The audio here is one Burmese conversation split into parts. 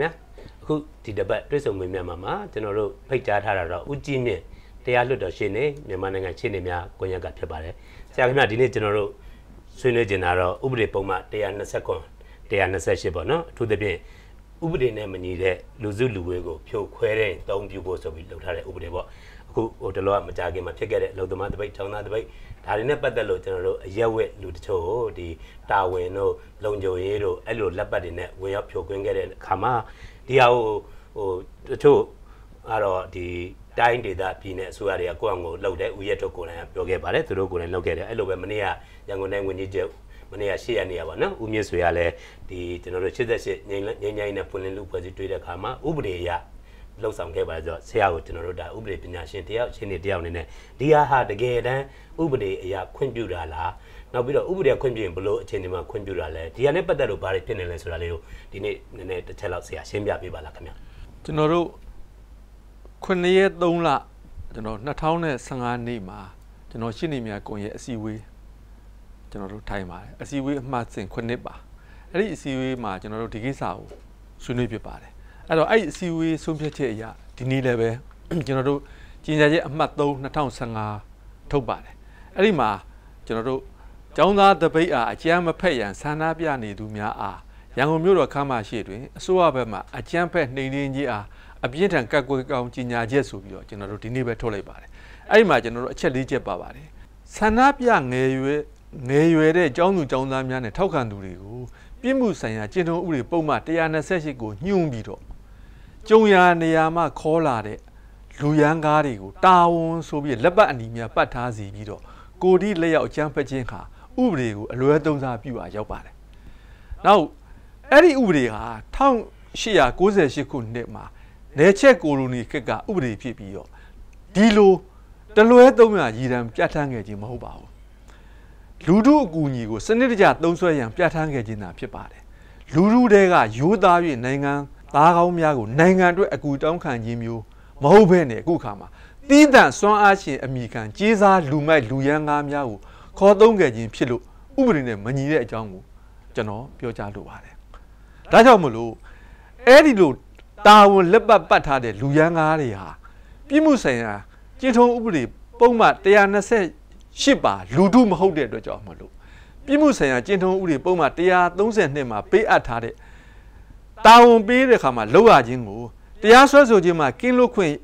ခင်ဗျာအခုဒီတပတ်တွေ့ဆုံမေးမြန်းမှာမှာကျွန်တော်တို့ဖိတ်ကြားထားတာတော့ဦးကြီးမြင့်တရားလွတ်တော်ရှင်းနေမြန်မာနိုင်ငံရှင်းနေများကိုညက်ကဖြစ်ပါတယ်ဆရာခင်ဗျာဒီနေ့ကျွန်တော်တို့ဆွေးနွေးကြတာတော့ဥပဒေပုံမှန်129 128ပေါ့နော်အထူးသဖြင့်ဥပဒေနဲ့မညီတဲ့လူစုလူဝေးကိုဖြိုခွဲတဲ့အသုံးပြုဖို့ဆိုပြီးလုပ်ထားတဲ့ဥပဒေပေါ့အခုဟိုတလောကမကြခင်မှာဖြစ်ခဲ့တဲ့လုံသမားတပိတ်ချောင်းသားတပိတ် ဒါတွေနဲ့ပတ်သက်လို့ကျွန်တော်တို့အရက်ဝက်လူတချို့ဒီတာဝန်တို့လုံခြုံရေးတို့အဲ့လိုလက်ပတ်တွေနဲ့ဝင်ရောက်ဖြိုခွင်းခဲ့တဲ့အခါမှာဒီဟာဟိုဟိုတချို့ကတော့ဒီတိုင်းဒေသပြည်နယ်အစိုးရတွေကကိုယ့်အငိုလှုပ်တဲ့ဥယျာဉ်ထုတ်ကိုယ်တိုင်ပြောခဲ့ပါတယ်သူတို့ကိုယ်တိုင်လှုပ်ခဲ့တယ်အဲ့လိုပဲမနေ့ကရန်ကုန်တိုင်းဝန်ကြီးချုပ်မနေ့ကရှေ့ရနေရပါနော်ဦးမြင့်ဆွေကလည်းဒီကျွန်တော်တို့88ငိမ့်ငိမ့်ငိမ့်နဲ့ဖွင့်လင်းလူဖွဲ့စည်းတွေ့တဲ့အခါမှာဥပဒေအရ လှုပ်ဆောင်ခဲ့ပါဆိုတော့ဆရာကိုကျွန်တော်တို့ဒါဥပဒေပညာရှင်တယောက်ရှင်းနေတယောက်အနေနဲ့ဒီဟာဟာတကယ်တမ်းဥပဒေအရခွင့်ပြုတာလားနောက်ပြီးတော့ဥပဒေခွင့်ပြုရင်ဘလို့အခြေအနေမှာခွင့်ပြုတာလဲဒီဟာနဲ့ပတ်သက်လို့ဘာတွေဖြစ်နေလဲဆိုတာလေးကိုဒီနေ့နည်းနည်းတစ်ချက်လောက်ဆရာရှင်းပြပေးပါလားခင်ဗျကျွန်တော်တို့9ရက်3လကျွန်တော်2015နေ့မှာကျွန်တော်ရှင်းနေမြကွန်ရဲ့အစည်းအဝေးကျွန်တော်တို့ထိုင်ပါတယ်အစည်းအဝေးအမှတ်စဉ်9ပါအဲ့ဒီအစည်းအဝေးမှာကျွန်တော်တို့ဒီကိစ္စကိုဆွေးနွေးဖြစ်ပါတယ် အဲ့တော့အဲ့ဒီအစည်းအဝေးဆုံးဖြတ်ချက်အရဒီနေ့လည်းပဲကျွန်တော်တို့ကြီးညာချက်အမှတ်3 2015ထုတ်ပါတယ်အဲ့ဒီမှာကျွန်တော်တို့ကျောင်းသားတပိတ်အားအကျမ်းမဖက်ရန်ဆန္ဒပြနေသူများအားရန်ကုန်မြို့တော်ခမ်းမရှိတွင်အစိုးရဘက်မှအကျမ်းဖက်နှိမ်နင်းကြီးအားအပြင်းထန်ကတ်ကွက်ကောင်ကြီးညာချက်ဆိုပြီးတော့ကျွန်တော်တို့ဒီနေ့ပဲထုတ်လိုက်ပါတယ်အဲ့ဒီမှာကျွန်တော်တို့အချက်၄ချက်ပါပါတယ်ဆန္ဒပြငယ်ရွယ်ငယ်ရွယ်တဲ့ကျောင်းသူကျောင်းသားများနဲ့ထောက်ခံသူတွေကိုပြစ်မှုဆိုင်ရာကျင့်ထုံးဥပဒေပုံမှန်128ကိုညှို့ပြီးတော့ ကျုံရနေရာမှာခေါ်လာတဲ့လူရန်ကားတွေကိုတာဝန်ဆိုပြီးလက်ပတ်အနီးများပတ်ထားစီပြီးတော့ကိုဒီလက်ရောက်အကျန်းဖက်ခြင်းဟာဥပဒေကိုအလွဲသုံးစားပြုတာရောက်ပါတယ်။နောက်အဲ့ဒီဥပဒေဟာ1898ခုနှစ်မှာနယ်ချက်ကိုလိုနီခေတ်ကဥပဒေဖြစ်ပြီးတော့ဒီလိုတလွဲသုံးရရည်တံပြဋ္ဌာန်းခဲ့ခြင်းမဟုတ်ပါဘူးလူထုအကူအညီကိုစနစ်တကျသုံးစွဲရန်ပြဋ္ဌာန်းခဲ့ခြင်းသာဖြစ်ပါတယ်လူထုတွေကရိုးသား၍နိုင်ငံ သားကောင်းများကိုနိုင်ငံအတွက်အကူတောင်းခံခြင်းမျိုးမဟုတ်ဘဲနဲ့အခုခါမှာတီးတန့်စွမ်းအားရှင်အမိခံကြေးစားလူမိုက်လူရန်ကားများကိုခေါ်သုံးခဲ့ခြင်းဖြစ်လို့ဥပဒေနဲ့မညီတဲ့အကြောင်းကိုကျွန်တော်ပြောကြားလိုပါတယ်ဒါကြောင့်မလို့အဲ့ဒီလိုတာဝန်လက်ပတ်ပတ်ထားတဲ့လူရန်ကားတွေဟာပြည်မှုဆိုင်ရာကျင့်ထုံးဥပဒေပုံမှန်128ပါလူထုမဟုတ်တဲ့အတွက်ကြောင့်မလို့ပြည်မှုဆိုင်ရာကျင့်ထုံးဥပဒေပုံမှန်132မှာပေးအပ်ထားတဲ့ တာဝန်ပေးတဲ့ခါမှာလောက်ရခြင်းကိုတရားစွဲဆိုခြင်းမှာကင်းလွတ်ခွင့်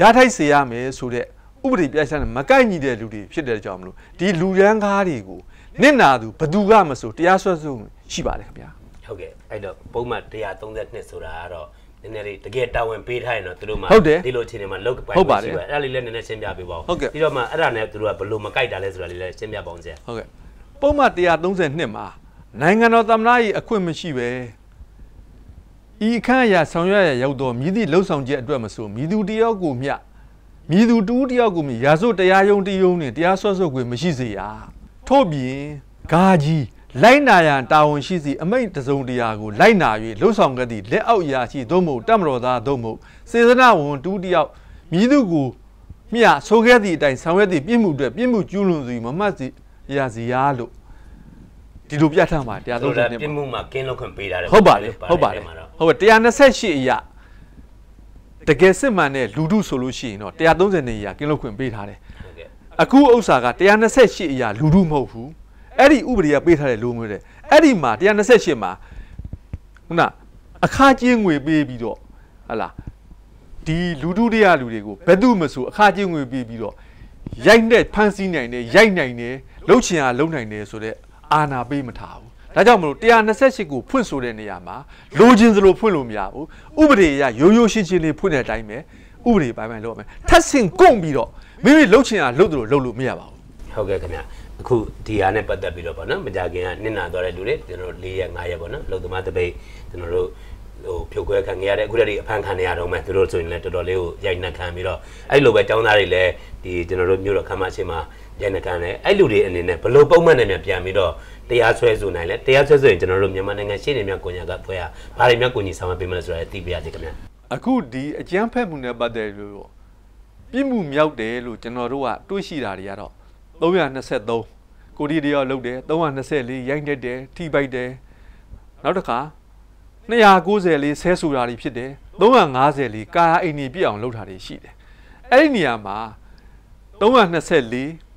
ရထိုက်စေရမယ်ဆိုတဲ့ဥပဒေပြဋ္ဌာန်းမကိုက်ညီတဲ့လူတွေဖြစ်တဲ့ကြောင့်မလို့ဒီလူရန်ကားတွေကိုနစ်နာသူဘသူကမဆိုတရားစွဲဆိုရှိပါတယ်ခင်ဗျာဟုတ်ကဲ့အဲ့တော့ပုံမှန်132ဆိုတာကတော့နည်းနည်းလေးတကယ်တာဝန်ပေးထားရင်တော့သူတို့မှဒီလိုအခြေအနေမှာလောက်ပိုင်ရှိပါအဲ့ဒါလေးလည်းနည်းနည်းရှင်းပြပေးပါဦးပြီးတော့မှအဲ့ဒါနဲ့သူတို့ကဘလို့မကြိုက်တာလဲဆိုတာလေးလည်းရှင်းပြပါအောင်ဆရာဟုတ်ကဲ့ပုံမှန်132မှာနိုင်ငံတော်သမ္မတ၏အခွင့်မရှိပဲ ဤအခန့်အရာဆောင်ရွက်ရရောက်သောမြည်သည့်လှုပ်ဆောင်ချက်အတွက်မဆိုမြည်သူတယောက်ကိုမျှမြည်သူတူးတယောက်ကိုမြရာဇဝတရားယုံတယုံနဲ့တရားစွဲဆိုခွင့်မရှိစေရထို့ပြင်ဂါကြီးလိုက်နာရန်တာဝန်ရှိစီအမိန့်တစုံတရာကိုလိုက်နာ၍လှုပ်ဆောင်ခဲ့သည့်လက်အောက်ရာရှိသို့မဟုတ်တမတော်သားသို့မဟုတ်စေစနာဝန်တူတယောက်မြည်သူကိုမြဆိုခဲ့သည့်အတိုင်းဆောင်ရွက်သည့်ပြစ်မှုအတွက်ပြစ်မှုကျူးလွန်သူမမှတ်စီရစီရလို့ဒီလိုပြတ်ထမ်းပါတရားသုံးတဲ့ပြစ်မှုမှာကင်းလွတ်ခွင့်ပေးတာဟုတ်ပါတယ်ဟုတ်ပါတယ် ဟုတ်ပါ128အရာတကယ်စစ်မှန်တဲ့လူထုဆိုလို့ရှိရင်တော့130နေရာကင်းလွတ်ခွင့်ပေးထားတယ်အခုဥစ္စာက128အရာလူထုမဟုတ်ဘူးအဲ့ဒီဥပဒေကပေးထားတဲ့လူမျိုးတဲ့အဲ့ဒီမှာ128မှာခုနအခါကျင်းငွေပေးပြီးတော့ဟလာဒီလူထုတွေကလူတွေကိုဘယ်သူမဆိုအခါကျင်းငွေပေးပြီးတော့ရိုက်နဲ့ဖမ်းဆီးနိုင်တယ်ရိုက်နိုင်တယ်လှုပ်ချင်အားလှုပ်နိုင်တယ်ဆိုတော့အာနာပေးမထားဘူး ဒါကြောင့်မလို့128ကိုဖွင့်ဆိုတဲ့နေရာမှာလိုချင်စလိုဖွင့်လို့မရဘူးဥပဒေအရရိုးရိုးရှင်းရှင်းလေးဖွင့်တဲ့အတိုင်းပဲဥပဒေပိုင်းပိုင်းလုပ်ရမယ်ထပ်ဆင့်ကုန်ပြီးတော့မိမိလှုပ်ချင်အားလှုပ်တယ်လို့လှုပ်လို့မရပါဘူးဟုတ်ကဲ့ခင်ဗျာအခုဒီဟာနဲ့ပတ်သက်ပြီးတော့ဗောနော်မကြခင်ကနစ်နာသွားတဲ့လူတွေကျွန်တော်၄ရက်၅ရက်ဗောနော်လုံသမားတပိတ်ကျွန်တော်တို့ဟိုဖြုတ်ခွဲခံရတဲ့အခုတည်းအဖမ်းခံရတော့မှသူတို့ဆိုရင်လည်းတော်တော်လေးကိုရိုက်နှက်ခံပြီးတော့အဲ့လိုပဲចောင်းသားတွေလည်းဒီကျွန်တော်တို့မြို့တော်ခမ်းမရှိမှာ ရိုက်နှက်ခံတယ်အဲ့လူတွေအနေနဲ့ဘလို့ပုံမှန်နဲ့ပြန်ပြီးတော့တရားစွဲဆိုနိုင်လဲတရားစွဲဆိုရင်ကျွန်တော်တို့မြန်မာနိုင်ငံရှေ့နေများကိုညာကဖွဲ့ရဘာတွေများကိုညီဆောင်ပေးမလဲဆိုတာသိပြရစီခင်ဗျအခုဒီအကြမ်းဖက်မှုနဲ့ပတ်သက်လို့ပြစ်မှုမြောက်တယ်လို့ကျွန်တော်တို့ကတွေးရှိတာတွေကတော့323ကိုဒီတယောက်လုတ်တယ်324ရိုက်တက်တယ်ထိပိုက်တယ်နောက်တစ်ခါ290လေးဆဲဆိုတာတွေဖြစ်တယ်350လေးကာယာအိမ်ကြီးပြည့်အောင်လုပ်တာတွေရှိတယ်အဲ့ဒီနေရာမှာ324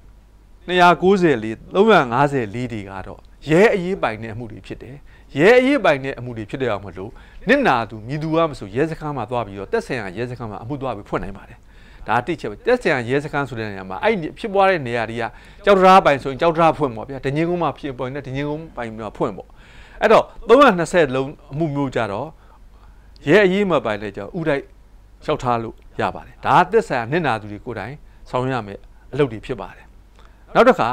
290လေး350လေးတွေကတော့ရဲအရေးပိုင်တဲ့အမှုတွေဖြစ်တယ်ရဲအရေးပိုင်တဲ့အမှုတွေဖြစ်တဲ့အောင်မလို့နစ်နာသူမြည်သူကမဆိုရဲစခန်းမှာသွားပြီးတော့တက်ဆိုင်ရာရဲစခန်းမှာအမှုသွားပြီးဖွင့်နိုင်ပါတယ်ဒါတိချက်ပဲတက်ဆိုင်ရာရဲစခန်းဆိုတဲ့နေရာမှာအဲ့ဒီဖြစ်ပွားတဲ့နေရာတွေကကြောက်တရားပိုင်ဆိုရင်ကြောက်တရားဖွင့်ပေါ့ဗျာတငင်းကုန်းမှာဖြစ်ပေါ်နေတဲ့တငင်းကုန်းပိုင်မှာဖွင့်ပေါ့အဲ့တော့320လုံးအမှုမျိုးကြတော့ရဲအရေးမပိုင်လဲကြောက်ဥတိုက်လျှောက်ထားလို့ရပါတယ်ဒါတက်ဆိုင်ရာနစ်နာသူတွေကိုယ်တိုင်ဆောင်ရမယ်အလုပ်တွေဖြစ်ပါတယ် နောက်တစ်ခါ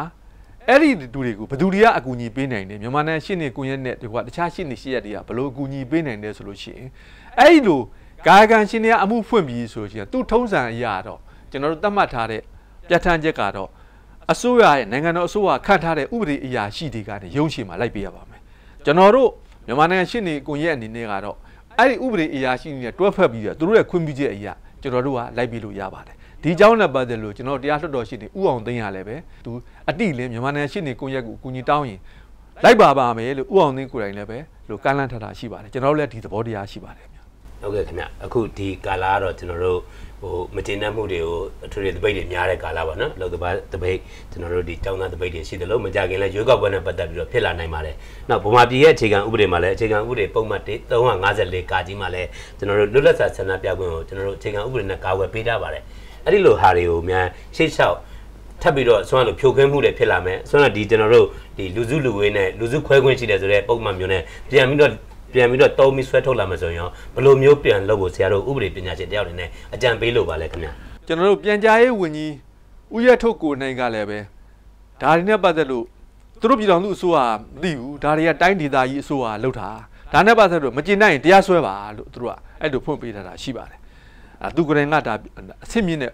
အဲ့ဒီလူတွေကိုဘယ်သူတွေကအကူအညီပေးနိုင်တယ်မြန်မာနိုင်ငံရှင်းနေကွန်ရက်နဲ့ဒီကတခြားရှင်းနေရှိရတွေကဘယ်လိုအကူအညီပေးနိုင်တယ်ဆိုလို့ရှိရင်အဲ့ဒီလိုကာယကံရှင်တွေကအမှုဖွင့်ပြီးဆိုလို့ရှိရင်သူ့ထုံးစံအရာတော့ကျွန်တော်တို့သတ်မှတ်ထားတဲ့ပြဋ္ဌာန်းချက်ကတော့အစိုးရရဲ့နိုင်ငံတော်အစိုးရခန့်ထားတဲ့ဥပဒေအရာရှိတွေကနေရုံးချမှာလိုက်ပေးရပါမယ်ကျွန်တော်တို့မြန်မာနိုင်ငံရှင်းနေကွန်ရက်အနေနဲ့ကတော့အဲ့ဒီဥပဒေအရာရှိတွေနဲ့တွဲဖက်ပြီးတော့သူတို့ရဲ့ခွင့်ပြုချက်အရာကျွန်တော်တို့ကလိုက်ပေးလို့ရပါတယ် ဒီเจ้าနဲ့ပတ်သက်လို့ကျွန်တော်တရားလွှတ်တော်ရှိနေဥအောင်သိန်းရလည်းပဲသူအတိလင်းမြန်မာနိုင်ငံရှိနေကိုရက်ကိုအကူညီတောင်းရင်လိုက်ပါပါမယ်လို့ဥအောင်သိန်းကိုယ်တိုင်လည်းပဲလို့ကမ်းလှမ်းထားတာရှိပါတယ်ကျွန်တော်တို့လည်းဒီသဘောတရားရှိပါတယ်ခင်ဗျ ဟုတ်ကဲ့ခင်ဗျအခုဒီကာလာကတော့ကျွန်တော်တို့ဟိုမတင်တတ်မှုတွေကိုအထူးတပိတ်တွေများတဲ့ကာလာပါနော်လောက်တပတ်တပိတ်ကျွန်တော်တို့ဒီတောင်းသားတပိတ်တွေရှိတယ်လို့မကြခင်လဲရွေးကောက်ပွဲနဲ့ပတ်သက်ပြီးတော့ဖြစ်လာနိုင်ပါတယ်။နောက်ဗမာပြည်ရဲ့အခြေခံဥပဒေမှာလည်းအခြေခံဥပဒေပုံမှန်354ကာကြီးမှာလည်းကျွန်တော်တို့လွတ်လပ်စွာဆန္ဒပြခွင့်ကိုကျွန်တော်တို့အခြေခံဥပဒေနဲ့ကာကွယ်ပေးထားပါတယ်။ အဲ့ဒီလိုဟာတွေကိုများရှေ့လျှောက်ထပ်ပြီးတော့ဆွမ်းလို့ဖြိုခင်းမှုတွေဖြစ်လာမယ်ဆွမ်းတော့ဒီကျွန်တော်တို့ဒီလူစုလူဝေးနဲ့လူစုခွဲခွင့်ရှိတယ်ဆိုတဲ့ပုံမှန်မျိုးနဲ့ပြန်ပြီးတော့ပြန်ပြီးတော့တုံးပြီးဆွဲထုတ်လာမှဆိုရင်ရောဘယ်လိုမျိုးပြန်လုပ်ဖို့ဆရာတို့ဥပဒေပညာရှင်တယောက်အနေနဲ့အကြံပေးလို့ပါလဲခင်ဗျာကျွန်တော်တို့ပြန်ကြားရေးဝန်ကြီးဦးရထုတ်ကိုနိုင်ကလည်းပဲဒါတွေနဲ့ပတ်သက်လို့သူတို့ပြည်တော်သူအစိုးရမသိဘူးဒါတွေကတိုင်းဒေသကြီးအစိုးရလှုပ်တာဒါနဲ့ပတ်သက်လို့မကျင်နိုင်ရင်တရားစွဲပါလို့သူတို့ကအဲ့လိုဖွင့်ပေးထားတာရှိပါတယ် အဲသူကရင်ကဒါအဆင့်မြင့်တဲ့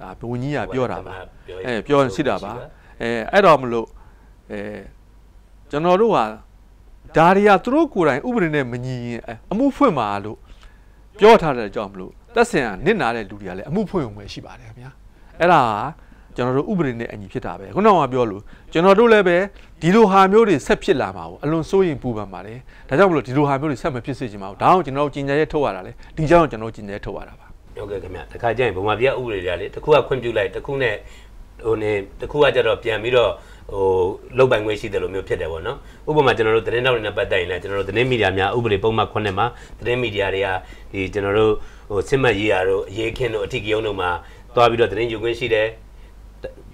ဒါဝန်ကြီးကပြောတာပါအဲပြောရင်စစ်တာပါအဲအဲ့တော့မလို့အဲကျွန်တော်တို့ဟာဒါတွေကသူတို့ကိုယ်တိုင်ဥပဒေနဲ့မညီရင်အမှုဖွင့်ပါလို့ပြောထားတဲ့အကြောင်းမလို့တက်ဆင်ကနစ်နာတဲ့လူတွေကလည်းအမှုဖွင့်ုံပဲရှိပါတယ်ခင်ဗျာအဲ့ဒါကကျွန်တော်တို့ဥပဒေနဲ့အညီဖြစ်တာပဲခုနကပြောလို့ကျွန်တော်တို့လည်းပဲဒီလိုဟာမျိုးတွေဆက်ဖြစ်လာမှာကိုအလွန်စိုးရင်ပူပန်ပါတယ်ဒါကြောင့်မလို့ဒီလိုဟာမျိုးတွေဆက်မဖြစ်စေချင်ပါဘူးဒါအောင်ကျွန်တော်တို့ကြီးညာရဲထုတ်ရတာလေဒီကြောင့်ကျွန်တော်တို့ကြီးညာရဲထုတ်ရတာပါ ဟုတ်ကဲ့ခင်ဗျတခါကျရင်ဗမာပြည်ဥပဒေတွေကလေတစ်ခုကခွင့်ပြုလိုက်တစ်ခုနဲ့ဟိုနေတစ်ခုကကြတော့ပြန်ပြီးတော့ဟိုလုတ်ပိုင်ခွင့်ရှိတယ်လို့မျိုးဖြစ်တယ်ပေါ့နော်ဥပမာကျွန်တော်တို့သတင်းတောက်တွေနဲ့ပတ်သက်ရင်လည်းကျွန်တော်တို့သတင်းမီဒီယာများဥပဒေပုံမှန်9မှာသတင်းမီဒီယာတွေကဒီကျွန်တော်တို့ဟိုစစ်မှတ်ရေးရာတို့အရေးခင်းတို့အထီးကယုံတို့မှာတွားပြီးတော့သတင်းယူခွင့်ရှိတယ်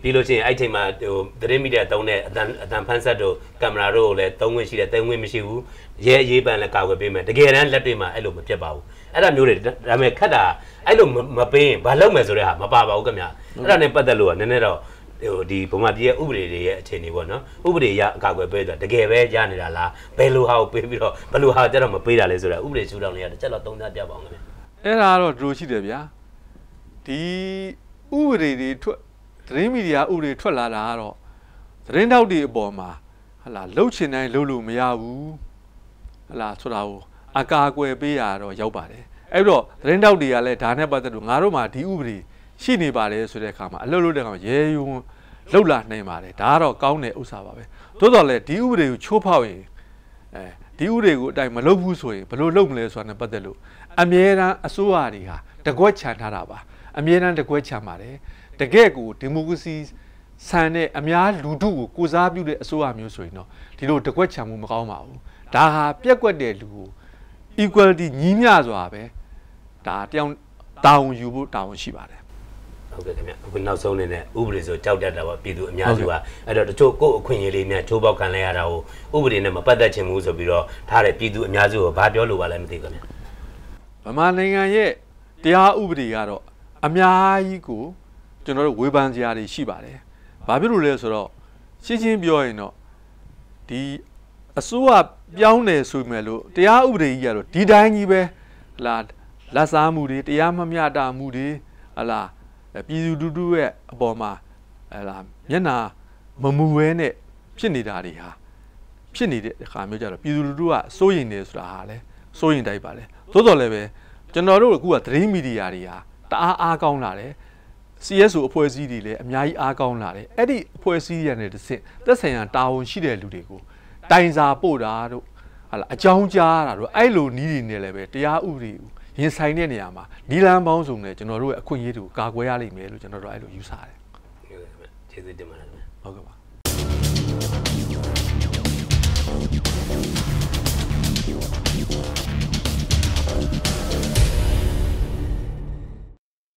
ပြီးလို့ရှိရင်အဲ့ချိန်မှာဟိုသတင်းမီဒီယာတုံးတဲ့အတန်အတန်ဖန်ဆက်တို့ကင်မရာတို့ကိုလည်းသုံးခွင့်ရှိတယ်သုံးခွင့်မရှိဘူးရဲအရေးပန်လည်းကာကွယ်ပေးမယ်တကယ်တမ်းလက်တွေ့မှာအဲ့လိုမဖြစ်ပါဘူး အဲ့ဒါမျိုးတွေဒါပေမဲ့ခက်တာအဲ့လိုမပေးရင်ဘာလုပ်မယ်ဆိုတဲ့ဟာမပါပါဘူးခင်ဗျအဲ့ဒါနဲ့ပတ်သက်လို့ကနည်းနည်းတော့ဟိုဒီဗမာပြည်ရဲ့ဥပဒေတွေရဲ့အခြေအနေပေါ့နော်ဥပဒေရအကာအကွယ်ပေးတာတကယ်ပဲရနေတာလားဘယ်လိုဟာကိုပေးပြီးတော့ဘယ်လိုဟာကြတော့မပေးတာလဲဆိုတာဥပဒေရှုထောင့်တွေကတစ်ချက်တော့သုံးသပ်ပြပါအောင်ခင်ဗျအဲ့ဒါကတော့ဒီလိုရှိတယ်ဗျာဒီဥပဒေတွေထွက်သတင်းမီဒီယာဥပဒေထွက်လာတာကတော့သတင်းတောက်တွေအပေါ်မှာဟလာလှုပ်ချင်တိုင်းလှုပ်လို့မရဘူးဟလာဆိုတာကို အကာအကွယ်ပေးရတော့ရောက်ပါတယ်အဲ့တော့သတင်းတောက်တွေကလည်းဒါနဲ့ပတ်သက်လို့ငါတို့မှာဒီဥပဒေရှိနေပါတယ်ဆိုတဲ့အခါမှာအလှုပ်လို့တဲ့ကောင်ရဲယုံလှုပ်လာနိုင်ပါတယ်ဒါကတော့ကောင်းတဲ့ဥစ္စာပါပဲသို့တော်လည်းဒီဥပဒေကိုချိုးဖောက်ရင်အဲဒီဥပဒေကိုအတိုင်းမလုပ်ဘူးဆိုရင်ဘယ်လိုလုပ်မလဲဆိုတာနဲ့ပတ်သက်လို့အမြဲတမ်းအစိုးရတွေဟာတကွက်ချန်ထားတာပါအမြဲတမ်းတကွက်ချန်ပါတယ်တကယ့်ကိုဒီမိုကရေစီဆန်တဲ့အများလူထုကိုကိုစားပြုတဲ့အစိုးရမျိုးဆိုရင်တော့ဒီလိုတကွက်ချန်မှုမကောင်းပါဘူးဒါဟာပြက်ကွက်တဲ့လူကို equality ညီမျှစွာပဲဒါတယောက်တာဝန်ယူဖို့တာဝန်ရှိပါတယ်ဟုတ်ကဲ့ခင်ဗျအခုနောက်ဆုံးအနေနဲ့ဥပဒေဆိုကြောက်တတ်တာပါပြည်သူအများစုကအဲ့တော့တချို့ကိုယ့်အခွင့်အရေးလေးများချိုးပေါက်ခံလဲရတာကိုဥပဒေနဲ့မပတ်သက်ချင်ဘူးဆိုပြီးတော့ထားတဲ့ပြည်သူအများစုကိုဘာပြောလို့ပါလဲမသိဘူးခင်ဗျဗမာနိုင်ငံရဲ့တရားဥပဒေကတော့အများကြီးကိုကျွန်တော်တို့ဝေဖန်စရာတွေရှိပါတယ်။ဘာဖြစ်လို့လဲဆိုတော့ရှင်းရှင်းပြောရင်တော့ဒီ အစိုးရပြောင်းတယ်ဆိုမှလို့တရားဥပဒေကြီးကတော့ဒီတိုင်းကြီးပဲဟလာလက်စားမှုတွေတရားမမျှတမှုတွေဟလာပြည်သူလူထုရဲ့အပေါ်မှာဟလာမျက်နာမမူဝဲနဲ့ဖြစ်နေတာတွေဟာဖြစ်နေတဲ့အခါမျိုးကြတော့ပြည်သူလူထုကစိုးရိမ်နေဆိုတာဟာလဲစိုးရိမ်တိုက်ပါလေသို့တော်လည်းပဲကျွန်တော်တို့အခုကသတင်းမီဒီယာတွေဟာတအားအားကောင်းလာတယ် CSO အဖွဲ့အစည်းတွေလည်းအများကြီးအားကောင်းလာတယ်အဲ့ဒီအဖွဲ့အစည်းတွေနဲ့တစ်ဆင့်သက်ဆိုင်ရာတာဝန်ရှိတဲ့လူတွေကို တိုင်စာပို့တာတို့ဟာလားအကြောင်းကြားတာတို့အဲ့လိုနီးတွေနဲ့လည်းပဲတရားဥပဒေရင်ဆိုင်တဲ့နေရာမှာနီလန်ပေါင်းစုံနဲ့ကျွန်တော်တို့ရဲ့အခွင့်အရေးတွေကိုကာကွယ်ရလိမ့်မယ်လို့ကျွန်တော်တို့အဲ့လိုယူဆတယ်ကျေးဇူးတင်ပါတယ်ဟုတ်ကဲ့ပါ Thank you.